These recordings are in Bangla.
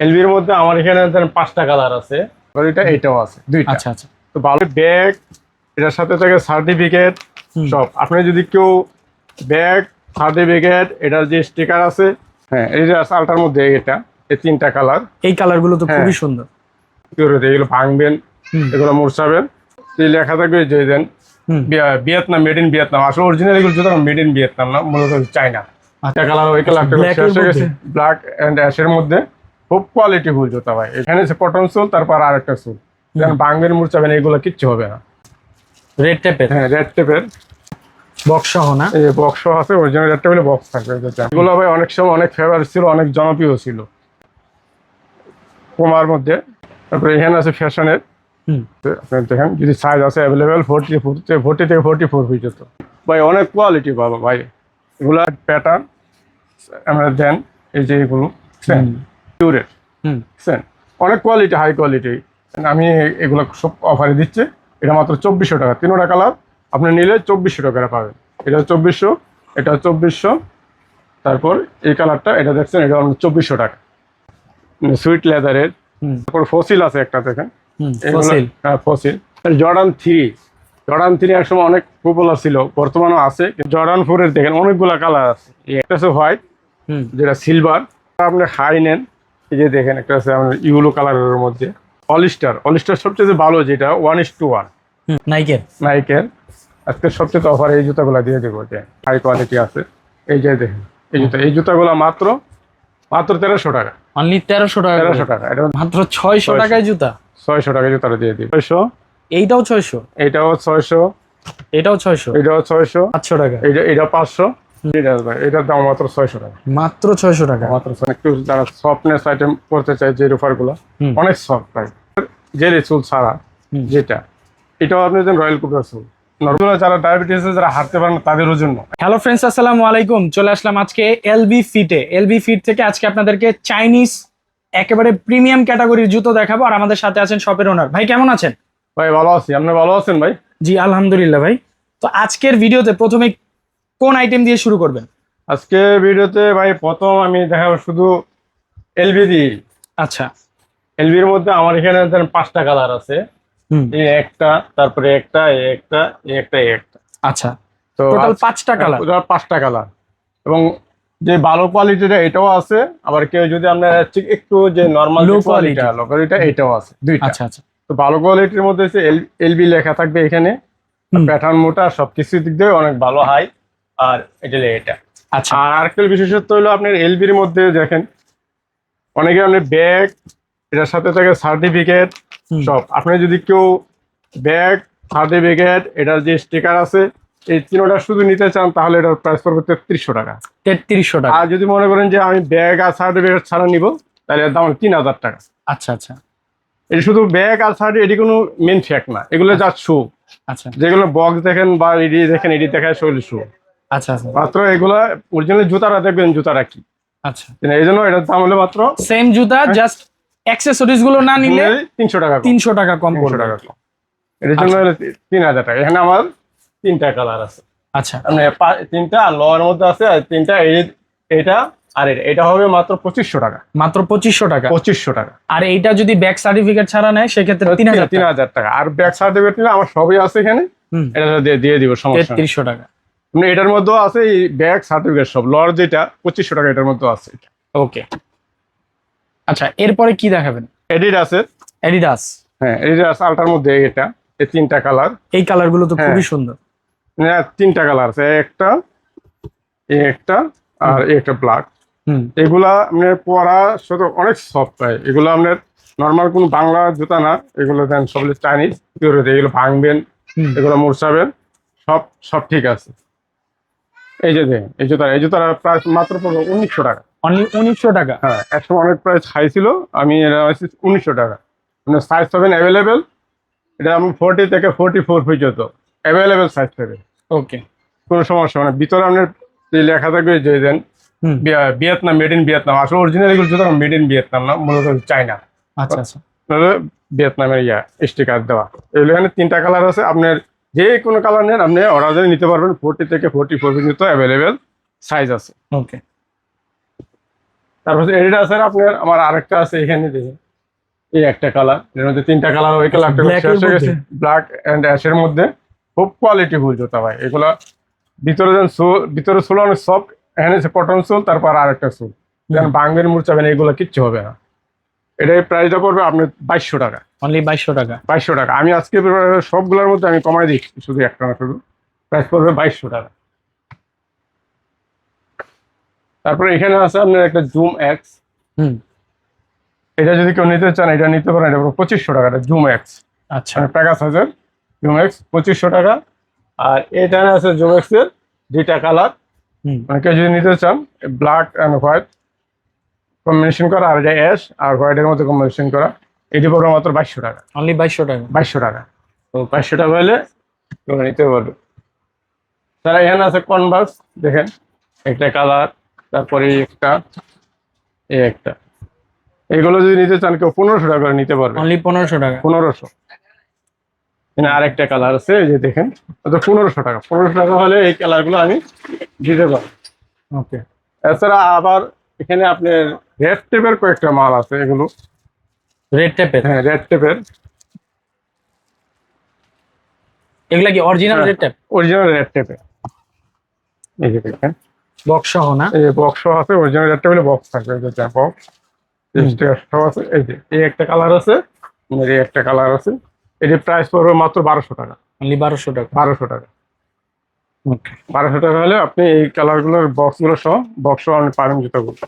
এলবির মধ্যে আমার এখানে ধরেন পাঁচটা কালার আছে। এটা এটাও আছে দুইটা। আচ্ছা আচ্ছা। তো ভালো ব্যাগ এটার সাথে থাকে সার্টিফিকেট সব। আপনি যদি কেউ ব্যাগ সার্টিফিকেট এটার যে স্টিকার আছে হ্যাঁ এটা আছে আলটার মধ্যে এটা এই তিনটা কালার। এই কালারগুলো তো হ্যাঁ। খুবই সুন্দর। এগুলো ভাঙবেন এগুলো মুরসাবেন। এই লেখা থাকবে যে দেন। Vietnam made in Vietnam. আসলে অরিজিনাল এগুলো জুতো মেড ইন ভিয়েতনাম না মূলত চাইনা একটা কালার ওই কালারটা আচ্ছা, শেষ হয়ে গেছে। ব্ল্যাক অ্যান্ড অ্যাশের মধ্যে। খুব কোয়ালিটি ফুল জুতা ভাই। এখানে আছে কটন সোল তারপর আরেকটা সোল যেন ভাঙবেন মুরসাবেন এগুলো কিচ্ছু হবে না। রেড টেপের হ্যাঁ রেড টেপের বক্স সহ না? এই বক্স আছে অরিজিনাল রেড টেবিলে বক্স থাকবে এগুলো ভাই অনেক সময় অনেক ফেভার ছিল অনেক জনপ্রিয় ছিল। কোমার মধ্যে। তারপরে এখানে আছে ফ্যাশনের হুম। আপনি দেখেন যদি সাইজ আছে অ্যাভেলেবেল ফোরটি ফোরটি থেকে ফোরটি ফোর পর্যন্ত ভাই অনেক কোয়ালিটি পাবো ভাই। এগুলো প্যাটার্ন আমরা দেন এই যে এগুলো পিউরের হুম। বুঝছেন অনেক কোয়ালিটি হাই কোয়ালিটি আমি এগুলো সব অফারে দিচ্ছি। এটা মাত্র চব্বিশশো টাকা। তিনোটা কালার আপনি নিলে চব্বিশশো টাকা পাবেন। এটা চব্বিশশো এটা চব্বিশশো। তারপর এই কালারটা এটা দেখছেন এটা চব্বিশশো টাকা। সুইট লেদারের তারপর ফসিল আছে একটা দেখেন। ফসিল হ্যাঁ fossil Jordan three Jordan three একসময় অনেক পপুলার ছিল বর্তমানেও আছে। জর্ডান ফোরের দেখেন অনেকগুলা কালার আছে। একটা আছে হোয়াইট হুম। যেটা সিলভার আপনি হাই নেন। এই যে দেখেন একটা আছে আপনার ইউলো কালারের মধ্যে। অলিস্টার অলিস্টার সবচেয়ে ভালো যেটা ওয়ান ইস টু ওয়ান নাইকের নাইকের আজকে সবচেয়ে অফার এই জুতাগুলো দিয়ে দেবো যে হাই কোয়ালিটি আছে। এই যে দেখেন এই জুতা এই জুতাগুলো মাত্র মাত্র তেরোশো টাকা। অনলি তেরোশো টাকা তেরোশো টাকা এটা মাত্র ছয়শো টাকায় জুতা। ছয়শো টাকা জুতাটা দিয়ে দিই ছয়শো। এইটাও ছয়শো? এটাও ছয়শো। এটাও ছয়শো? এটাও ছয়শো। সাতশো টাকা। এটা এটা পাঁচশো। এটার দাম মাত্র ছয়শো টাকা। মাত্র ছয়শো টাকা? মাত্র একটু যারা সফটনেস আইটেম করতে চায় যে রুফার অনেক সফট ভাই। জেলি চুল ছাড়া যেটা এটাও আপনি রয়্যাল কুপার চুল যারা ডায়াবেটিস যারা হাঁটতে পারেন তাদের জন্য হ্যালো ফ্রেন্ডস আসসালামু আলাইকুম। চলে আসলাম আজকে এলবি ফিটে এলবি ফিট থেকে আজকে আপনাদেরকে চাইনিজ একেবারে প্রিমিয়াম ক্যাটাগরির জুতো দেখাবো। আর আমাদের সাথে আছেন শপের ওনার ভাই কেমন আছেন? ভাই ভালো আছি। আপনি ভালো আছেন ভাই? জি আলহামদুলিল্লাহ ভাই। তো আজকের ভিডিওতে প্রথমে কোন আইটেম দিয়ে শুরু করবেন? আজকে ভিডিওতে ভাই প্রথম আমি দেখাবো শুধু এলবি দি আচ্ছা। এলবির মধ্যে আমার এখানে পাঁচটা কালার আছে। এই একটা তারপরে একটা একটা একটা একটা। আচ্ছা। তো টোটাল পাঁচটা কালার ওটা পাঁচটা কালার এবং যে ভালো কোয়ালিটিটা এটাও আছে আবার কেউ যদি আপনার একটু যে normal Low quality quality। Low এটাও আছে দুইটা। আচ্ছা আচ্ছা। তো ভালো কোয়ালিটির মধ্যে এলবি লেখা থাকবে এখানে। প্যাটার্ন মোটা সবকিছু দিক দিয়ে অনেক ভালো হাই আর এটা এটা। আচ্ছা। আর আরেকটা বিশেষত্ব হলো আপনার এলবির মধ্যে দেখেন অনেকে আপনার ব্যাগ এটার সাথে থাকে সার্টিফিকেট। সব। আপনি যদি কেউ ব্যাগ সার্টিফিকেট এটার যে স্টিকার আছে এই তিনোটা শুধু নিতে চান তাহলে এটার প্রাইস পড়বে তেত্রিশশো টাকা। তেত্রিশশো টাকা। আর যদি মনে করেন যে আমি ব্যাগ আর সার্টিফিকেট ছাড়া নিব তাহলে এর দাম তিন হাজার টাকা। আচ্ছা আচ্ছা। এটা শুধু ব্যাগ আর সার্টিফিকেট এটি কোনো মেন ফ্যাক্ট না। এগুলো যা শু আচ্ছা। যেগুলো বক্স দেখেন বা এডি দেখেন এডি দেখায় শৈলী শু আচ্ছা আচ্ছা। মাত্র এগুলো অরিজিনাল জুতারা দেখবেন জুতারা কি? আচ্ছা। এই জন্য এটার দাম হলো মাত্র সেম জুতা জাস্ট অ্যাক্সেসরিজগুলো না নিলে তিনশো টাকা তিনশো টাকা কম তিনশো টাকা কম। এটার জন্য তিন হাজার টাকা। এখানে আমার তিনটা কালার আছে। আচ্ছা। মানে তিনটা লোয়ার মধ্যে আছে আর তিনটা এটা আর এটা। এটা হবে মাত্র পঁচিশশো টাকা। মাত্র পঁচিশশো টাকা। পঁচিশশো টাকা। আর এইটা যদি ব্যাক সার্টিফিকেট ছাড়া নেয় সেক্ষেত্রে তিন হাজার তিন হাজার টাকা। আর ব্যাক সার্টিফিকেট নিলে আমার সবই আছে এখানে। এটা দিয়ে দিব সমস্যা নেই। টাকা। এটার মধ্যেও আছে এই ব্যাগ সার্টিফিকেট সব। লর যেটা পঁচিশশো টাকা এটার মধ্যে আছে ওকে আচ্ছা এরপরে কি দেখাবেন? আছে এডিডাস হ্যাঁ আছে আলটার মধ্যে এটা এই তিনটা কালার এই কালারগুলো তো হ্যাঁ। খুবই সুন্দর। না, তিনটা কালার আছে একটা একটা আর একটা ব্ল্যাক এগুলা আপনার পরা শুধু অনেক সফট পায় এগুলো আপনার নর্মাল কোনো বাংলা জুতা না এগুলো দেন সব চাইনিজ এগুলো ভাঙবেন এগুলো মুরসাবেন সব সব ঠিক আছে। এই যে দেখেন এই জুতা এই জুতার প্রাইস মাত্র পড়বে উনিশশো টাকা। অনলি উনিশশো টাকা? হ্যাঁ একসময় অনেক প্রাইস হাই ছিল আমি এটা উনিশশো টাকা। মানে সাইজ পাবেন অ্যাভেলেবেল এটা আমি ফোরটি থেকে ফোরটি ফোর পর্যন্ত অ্যাভেলেবেল সাইজ পাবেন। ওকে কোনো সমস্যা মানে ভিতরে আপনার যে লেখা থাকবে যে দেন ভিয়েতনাম মেড ইন ভিয়েতনাম। আসলে অরিজিনাল এগুলো জুতো মেড ইন ভিয়েতনাম না মূলত চাইনা আচ্ছা আচ্ছা। ভিয়েতনামের ইয়া স্টিকার দেওয়া। এগুলো এখানে তিনটা কালার আছে আপনার যে কোনো কালার নেন আপনি অর্ডার নিতে পারবেন। ফোরটি থেকে ফোরটি ফোর পর্যন্ত অ্যাভেলেবেল সাইজ আছে। ওকে তারপর এটা আছে আপনার আমার আরেকটা আছে এখানে দেখেন। এই একটা কালারের মধ্যে তিনটা কালার ওই কালারটা শেষ হয়ে গেছে? ব্ল্যাক অ্যান্ড অ্যাশের মধ্যে। খুব কোয়ালিটি ফুল জুতা ভাই এগুলা ভিতরে যেন ভিতরে সোল অনেক সফট এখানে কটন সোল তারপর আরেকটা সোল। যেন বাঙ্গের মুরচাবেন এগুলো কিচ্ছু হবে না। এটার প্রাইসটা পড়বে আপনার বাইশশো টাকা। অনলি বাইশশো টাকা। বাইশশো টাকা। আমি আজকে সবগুলোর মধ্যে আমি কমাই দিচ্ছি শুধু একটা না শুধু প্রাইস পড়বে বাইশশো টাকা। তারপরে এখানে আছে আপনার একটা জুম এক্স হুম। এটা যদি কেউ নিতে চান এটা নিতে পারেন এটা পঁচিশশো টাকা জুম এক্স আচ্ছা। মানে প্যাগাসাসের জুম এক্স পঁচিশশো টাকা। আর এখানে আছে জুম এক্সের দুইটা কালার হুম। মানে কেউ যদি নিতে চান ব্ল্যাক অ্যান্ড হোয়াইট কম্বিনেশন করা আর এটা অ্যাশ আর হোয়াইটের মধ্যে কম্বিনেশন করা এটি পড়বে মাত্র বাইশশো টাকা। অনলি বাইশশো টাকা। বাইশশো টাকা। তো বাইশশো টাকা হলে তোমরা নিতে পারবে। তারা এখানে আছে কনভার্স দেখেন একটা কালার তারপরে একটা এই একটা। এগুলো যদি নিতে চান কেউ পনেরোশো টাকা করে নিতে পারবে। অনলি পনেরোশো টাকা। পনেরোশো। এখানে আরেকটা কালার আছে যে দেখেন পনেরোশো টাকা। পনেরোশো টাকা হলে এই কালারগুলো আমি দিতে পারব। ওকে এছাড়া আবার এখানে আপনার রেড টেপের কয়েকটা মাল আছে এগুলো। রেড টেপের হ্যাঁ রেড টেপের এগুলা কি original. Red Tape original Red টেপের এই যে দেখেন। বক্স সহ না? এই যে বক্স আছে অরিজিনাল রেড টেবিলে বক্স থাকবে এই যে বক্স হুম। আছে এই যে এই একটা কালার আছে এই একটা কালার আছে। এটির প্রাইস পড়বে মাত্র বারোশো টাকা। অনলি বারোশো টাকা। বারোশো টাকা। ওকে বারোশো টাকা হলে আপনি এই কালারগুলোর বক্সগুলো সহ বক্স সহ আপনি পাবেন জুতোগুলো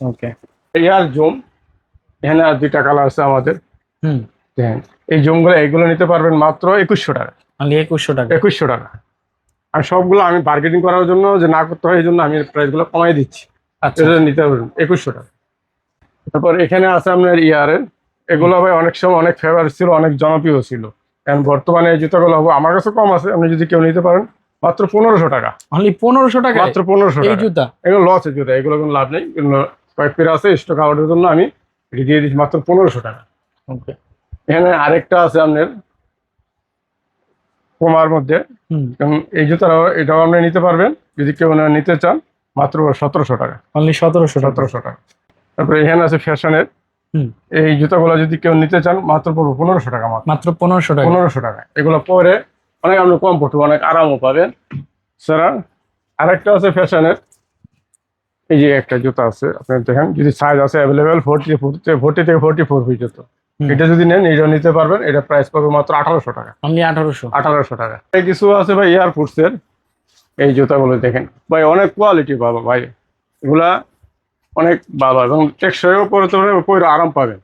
ওকে। এয়ার জুম এখানে আর দুইটা কালার আছে আমাদের। হুম। এই জুমগুলো এইগুলো নিতে পারবেন মাত্র একুশশো টাকা। একুশশো টাকা। একুশশো টাকা। আর সবগুলো আমি মার্কেটিং করার জন্য যে না করতে হয় এই জন্য আমি প্রাইসগুলো কমাই দিচ্ছি। আচ্ছা। নিতে পারবেন একুশশো টাকা। তারপর এখানে আছে আপনার ইয়ারের এগুলো ভাই অনেক সময় অনেক ফেভার ছিল অনেক জনপ্রিয় ছিল। কারণ বর্তমানে এই জুতাগুলো হবে আমার কাছে কম আছে আপনি যদি কেউ নিতে পারেন মাত্র পনেরোশো টাকা। অনলি পনেরোশো টাকা মাত্র পনেরোশো টাকা জুতা? এগুলো লসের জুতা এগুলো কোনো লাভ নেই। কয়েক পের আছে স্টক আউটের জন্য আমি এটি দিয়ে দিচ্ছি মাত্র পনেরোশো টাকা। ওকে এখানে আরেকটা আছে আপনার কমার মধ্যে। এই জুতাটাও এটাও আপনি নিতে পারবেন যদি কেউ নিতে চান মাত্র সতেরোশো টাকা। অনলি সতেরোশো সতেরোশো টাকা। তারপরে এখানে আছে ফ্যাশনের। হুম। এই জুতাগুলো যদি কেউ নিতে চান মাত্র পড়বে পনেরোশো টাকা মাত্র। মাত্র পনেরোশো টাকা। পনেরোশো টাকা। এগুলো পরে অনেক আপনি কমফোর্ট অনেক আরামও পাবেন। স্যারা আরেকটা আছে ফ্যাশনের। এই যে একটা জুতা আছে আপনার দেখেন যদি সাইজ আছে অ্যাভেলেবেল ফোরটি ফোরটি থেকে ফোরটি ফোর পর্যন্ত হুম। এটা যদি নেন এটা নিতে পারবেন এটা প্রাইস পাবে মাত্র আঠারোশো টাকা। অনলি আঠারোশো। আঠারোশো টাকা। এই কিছু আছে ভাই এয়ারফোর্সের এই জুতাগুলো দেখেন। ভাই অনেক কোয়ালিটি পাবো ভাই। এগুলা অনেক ভালো এবং টেকসইও পরে পরে আরাম পাবেন।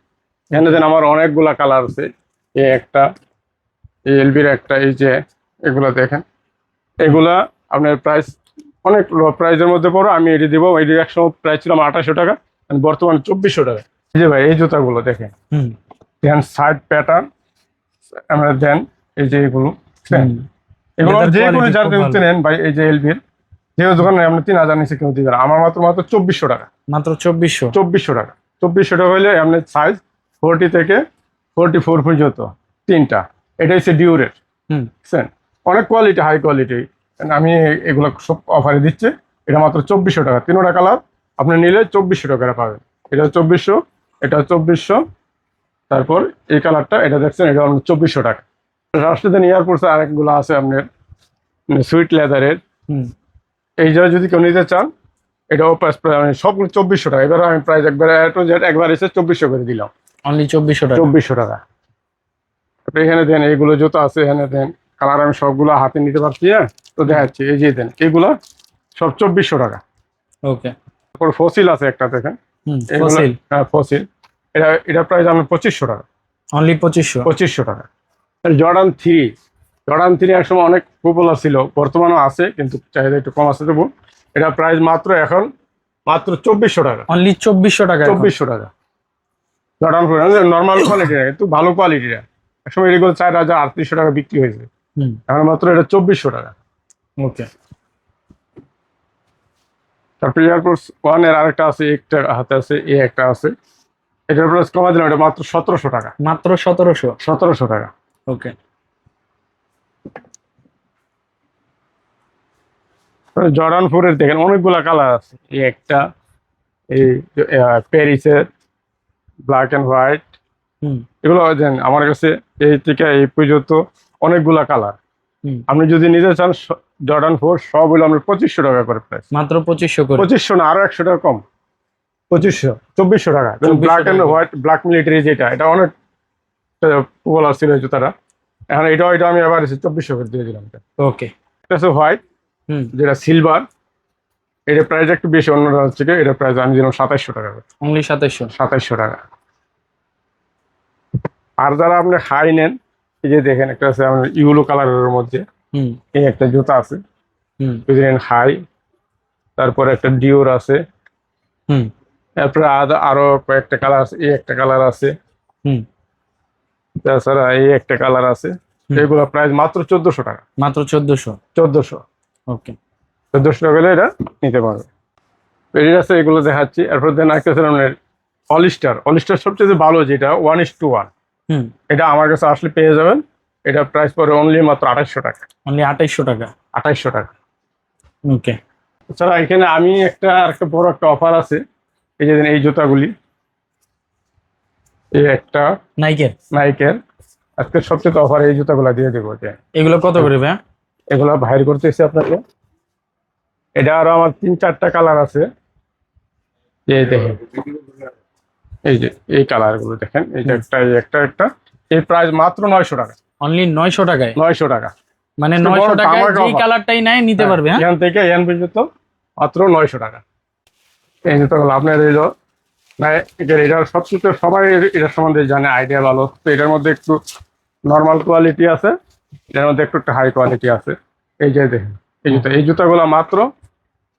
এখানে দেন আমার অনেকগুলা কালার আছে। এই একটা এই এলবির একটা এই যে এগুলা দেখেন। এগুলা আপনার প্রাইস অনেক লো প্রাইসের মধ্যে পড়ো আমি এটি দিব এটি একসময় প্রাইস ছিল আমার আঠাশশো টাকা বর্তমানে চব্বিশশো টাকা। এই যে ভাই এই জুতাগুলো দেখেন। দেন সাইড প্যাটার্ন আমরা দেন এই যে এগুলো এগুলো যে কোনো যার নেন ভাই এই যে এলবির যে দোকানে আপনি তিন হাজার নিচে কেউ দিবেন আমার মাত্র মাত্র চব্বিশশো টাকা। মাত্র চব্বিশশো। চব্বিশশো টাকা। চব্বিশশো টাকা হলে আপনার সাইজ ফোরটি থেকে ফোরটি ফোর পর্যন্ত তিনটা। এটা হচ্ছে ডিউরের হুম। অনেক কোয়ালিটি হাই কোয়ালিটি আমি এগুলো সব অফারে দিচ্ছি। এটা মাত্র চব্বিশশো টাকা। তিনোটা কালার আপনি নিলে চব্বিশশো টাকা পাবেন। এটা চব্বিশশো এটা চব্বিশশো। তারপর এই কালারটা এটা দেখছেন এটা আপনার চব্বিশশো টাকা। রাষ্ট্রীয় এয়ারপোর্টস আরেকগুলো আছে আপনার সুইট লেদারের হুম। এই জায়গায় যদি কেউ নিতে চান এটাও প্রাইস মানে সবগুলো চব্বিশশো টাকা। এবার আমি প্রাইস একবার টু জেড একবার এসে চব্বিশশো করে দিলাম। অনলি চব্বিশশো টাকা। চব্বিশশো টাকা। এখানে দেন এইগুলো জুতো আছে এখানে দেন। কালার আমি সবগুলো হাতে নিতে পারছি হ্যাঁ? তো দেখাচ্ছি এই যে দেন এগুলো সব চব্বিশশো টাকা। ওকে। তারপর ফসিল আছে একটা দেখেন। ফসিল। হ্যাঁ ফসিল। এটা এটা প্রাইস আমি পঁচিশশো টাকা। অনলি পঁচিশশো? পঁচিশশো টাকা। জর্ডান থ্রি জর্ডান থ্রি একসময় অনেক পপুলার ছিল বর্তমানেও আছে কিন্তু চাহিদা একটু কম আছে তবু এটা প্রাইস মাত্র এখন মাত্র চব্বিশশো টাকা। অনলি চব্বিশশো টাকা। চব্বিশশো টাকা। জর্ডান নর্মাল কোয়ালিটি একটু ভালো কোয়ালিটির একসময় এগুলো চার হাজার আটত্রিশশো টাকা বিক্রি হয়েছে। এখন মাত্র এটা চব্বিশশো টাকা। ওকে। তারপরে এয়ারপোর্টস ওয়ানের আরেকটা আছে একটা হাতে আছে এ একটা আছে। এটার প্রাইস কমা দিলাম এটা মাত্র সতেরোশো টাকা। মাত্র সতেরোশো? সতেরোশো টাকা। ওকে। জর্ডান ফোরের দেখেন অনেকগুলা কালার আছে। এই একটা এই প্যারিসের ব্ল্যাক অ্যান্ড হোয়াইট হুম। এগুলো দেন আমার কাছে এই থেকে এই পর্যন্ত অনেকগুলা কালার। আপনি যদি নিতে চান জর্ডান ফোর সব হলো আপনার পঁচিশশো টাকা করে প্রাইস মাত্র পঁচিশশো করে। পঁচিশশো না আরও একশো টাকা কম। পঁচিশশো চব্বিশশো টাকা। Black and white black military যেটা এটা অনেক পপুলার ছিল জুতাটা। এখন এটা এটা আমি আবার চব্বিশশো করে দিয়ে দিলাম ওকে এটা হচ্ছে হোয়াইট হুম। যেটা সিলভার এটা প্রাইস একটু বেশি অন্য হচ্ছে কি এটা প্রাইস আমি দিলাম সাতাইশশো টাকা অনলি সাতাইশশো। সাতাইশশো টাকা। আর যারা আপনি হাই নেন এই যে দেখেন একটা আছে আপনার ইউলো কালারের মধ্যে। এই একটা জুতা আছে। হুম। হাই। তারপরে একটা ডিওর আছে। হুম। তারপরে আরও কয়েকটা কালার আছে এই একটা কালার আছে। হুম। তাছাড়া এই একটা কালার আছে। এগুলো প্রাইস মাত্র চোদ্দশো টাকা। মাত্র চোদ্দশো? চোদ্দশো। ওকে। চোদ্দশো টাকা হলে এটা নিতে পারবে। আছে এগুলো দেখাচ্ছি। এরপর দেন একটা অলিস্টার অলিস্টার সবচেয়ে ভালো যেটা ওয়ান ইস টু ওয়ান এটা আমার কাছে আসলে পেয়ে যাবেন। এটা প্রাইস পড়ে অনলি মাত্র আঠাইশশো টাকা। অনলি আঠাইশশো টাকা। আঠাইশশো টাকা। ওকে। এছাড়া এখানে আমি একটা একটা বড় একটা অফার আছে। এই যে এই জুতাগুলি। এই একটা নাইকের নাইকের আজকে সবচেয়ে অফার এই জুতাগুলো দিয়ে দেবো এগুলো কত করে ভাইয়া? এগুলো বাইর করতেছি আপনাকে। এটা আরও আমার তিন চারটা কালার আছে। এই দেখেন। এই যে এই কালারগুলো দেখেন এই যে একটা এই একটা একটা। এই প্রাইস মাত্র নয়শো টাকা। অনলি নয়শো টাকায়? নয়শো টাকা। মানে নয়শো টাকায় দামাকা কালারটাই নেয় নিতে পারবে হ্যাঁ? এখান থেকে এখান পর্যন্ত মাত্র নয়শো টাকা। এই জুতোগুলো আপনার এলো না এটা এটার সবচেয়ে সবাই এটার সম্বন্ধে জানে আইডিয়া ভালো। তো এটার মধ্যে একটু নর্মাল কোয়ালিটি আছে এটার মধ্যে একটু একটা হাই কোয়ালিটি আছে। এই যে দেখেন এই জুতো এই জুতাগুলো মাত্র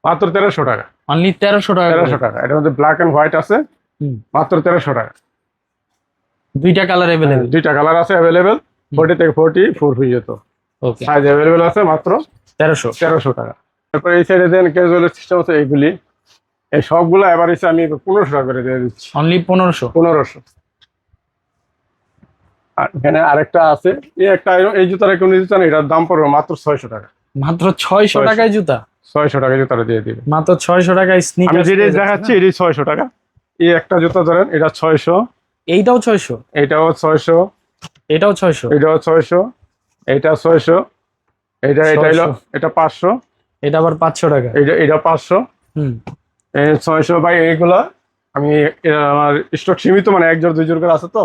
মাত্র তেরোশো টাকা। অনলি তেরোশো টাকা। তেরোশো টাকা। এটার মধ্যে ব্ল্যাক অ্যান্ড হোয়াইট আছে। মাত্র তেরোশো টাকা। দুইটা কালার অ্যাভেলেবেল দুইটা কালার আছে অ্যাভেলেবেল ফোর্টি থেকে ফোর্টি ফোর হয়ে যেত। ওকে সাইজ অ্যাভেলেবেল আছে মাত্র তেরোশো। তেরোশো টাকা। তারপরে এই সাইডে দেন ক্যাজুয়াল সিস্টেম আছে এইগুলি। এই সবগুলো এবার এসে আমি পনেরোশো টাকা করে দিয়ে দিচ্ছি। অনলি পনেরোশো? পনেরোশো। আর এখানে আরেকটা আছে। এই একটা এই জুতার কেউ নিতে চান এটার দাম পড়বে মাত্র ছয়শো টাকা। মাত্র ছয়শো টাকায় জুতা? ছয়শো টাকা জুতাটা দিয়ে দিবে। মাত্র ছয়শো টাকায় আমি যেটা দেখাচ্ছি এটি ছয়শো টাকা। এই একটা জুতা ধরেন এটা ছয়শো। এইটাও ছয়শো? এটাও ছয়শো। এটাও ছয়শো? এটাও ছয়শো। এটা ছয়শো। এটা এটা হলো এটা পাঁচশো। এটা আবার পাঁচশো টাকা। এটা এটা পাঁচশো। হুম। ছয়শো। বাই এইগুলা আমি আমার স্টক সীমিত মানে এক জোর দুই জোর করে আছে তো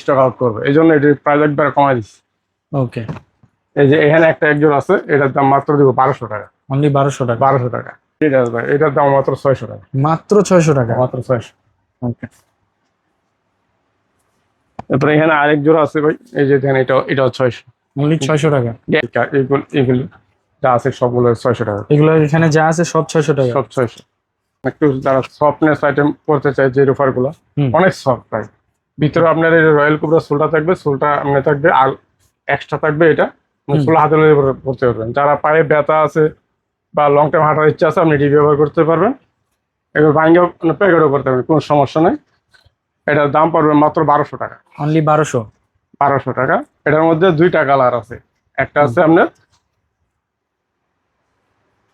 স্টক আউট করব। এই জন্য এটির প্রাইস একবার কমাই দিচ্ছি। ওকে এই যে এখানে একটা এক জোর আছে এটার দাম মাত্র দিব বারোশো টাকা। অনলি বারোশো টাকা। বারোশো টাকা। ঠিক আছে ভাই এটার দাম মাত্র ছয়শো টাকা। মাত্র ছয়শো টাকা। মাত্র ছয়শো। তারপরে এখানে আরেক জোর আছে ভাই। এই যে দেখেন এটা এটাও ছয়শো অনলি ছয়শো টাকা। এইগুলো এগুলি যা আছে সবগুলো ছয়শো টাকা। এগুলো এখানে যা আছে সব ছয়শো টাকা। সব ছয়শো। একটু যারা সফটনেস আইটেম করতে চায় যে রুফারগুলো অনেক সফট প্রায় ভিতরে আপনার এই রয়্যাল কুবরা সোলটা থাকবে সোলটা আপনার থাকবে আর এক্সট্রা থাকবে এটা। হুম। সোলা হাতে পড়তে পারবেন। যারা পায়ে ব্যথা আছে বা লং টাইম হাঁটার ইচ্ছা আছে আপনি এটি ব্যবহার করতে পারবেন। এবার ভাঙ্গে প্যাকেটও করতে পারবেন কোনো সমস্যা নেই। এটার দাম পড়বে মাত্র বারোশো টাকা। অনলি বারোশো? বারোশো টাকা। এটার মধ্যে দুইটা কালার আছে। একটা আছে আপনার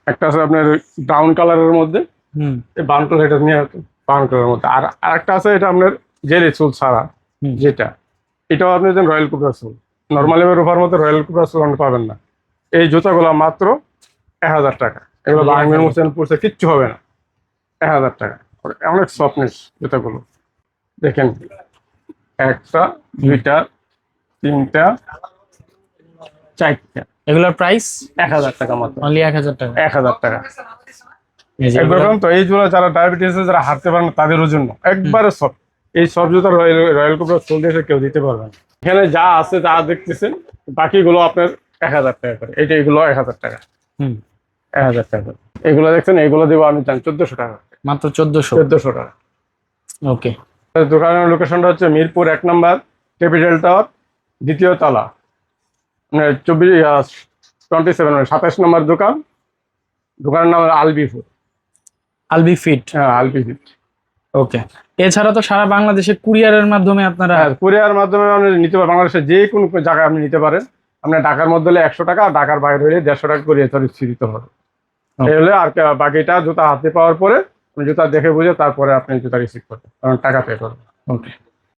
একটা আছে আপনার ব্রাউন কালারের মধ্যে। বাউন কালার এটা নিয়ে বাউন কালারের মধ্যে। আর আরেকটা আছে এটা আপনার জেলি চুল ছাড়া যেটা। এটাও আপনি দেন রয়্যাল কুবরা চুল। নর্মালি রোফার মধ্যে রয়্যাল কুবরা চুল আপনি পাবেন না। এই জুতাগুলো মাত্র এক হাজার টাকা। এগুলো বাংলার হাজার। পড়ছে কিচ্ছু হবে না। এক হাজার টাকা। অনেক সফটনেস জুতাগুলো। দেখেন একটা দুইটা তিনটা চারটা। এগুলোর প্রাইস এক হাজার টাকা মাত্র। অনলি এক হাজার টাকা। এক হাজার টাকা। যে একরকম তো এই যারা ডায়াবেটিস যারা হাঁটতে পারে না তাদের জন্য একবারে সব এই সব জুতা রয়্যাল রয়্যাল কেউ দিতে পারবে না। এখানে যা আছে তা দেখতেছেন বাকিগুলো আপনার এক হাজার টাকা করে। এইটা এগুলো এক হাজার টাকা। হুম। এক হাজার টাকা। এগুলো দেখছেন এগুলো দেবো আমি জানি চোদ্দশো টাকা। মাত্র চোদ্দশো? চোদ্দশো টাকা। ওকে। দোকানের লোকেশনটা হচ্ছে মিরপুর এক নম্বর ক্যাপিটাল টাওয়ার দ্বিতীয় তলা। মানে চব্বিশ টোয়েন্টি সেভেন সাতাশ নম্বর দোকান। দোকানের নাম আলবি ফুড। আলবি ফিট হ্যাঁ আলবি ফুড। ওকে। এছাড়া তো সারা বাংলাদেশে কুরিয়ারের মাধ্যমে আপনারা হ্যাঁ কুরিয়ার মাধ্যমে আপনি নিতে পারেন। বাংলাদেশের যে কোনো জায়গায় আপনি নিতে পারেন। আপনার ঢাকার মধ্যে হলে একশো টাকা আর ঢাকার বাইরে হলে দেড়শো টাকা কুরিয়ার চার্জ হবে। Okay. এই হলে আর বাকিটা জুতা হাতে পাওয়ার পরে আমি জুতা দেখে বুঝে তারপরে আপনি জুতা রিসিভ করবেন কারণ টাকা পে করবেন ওকে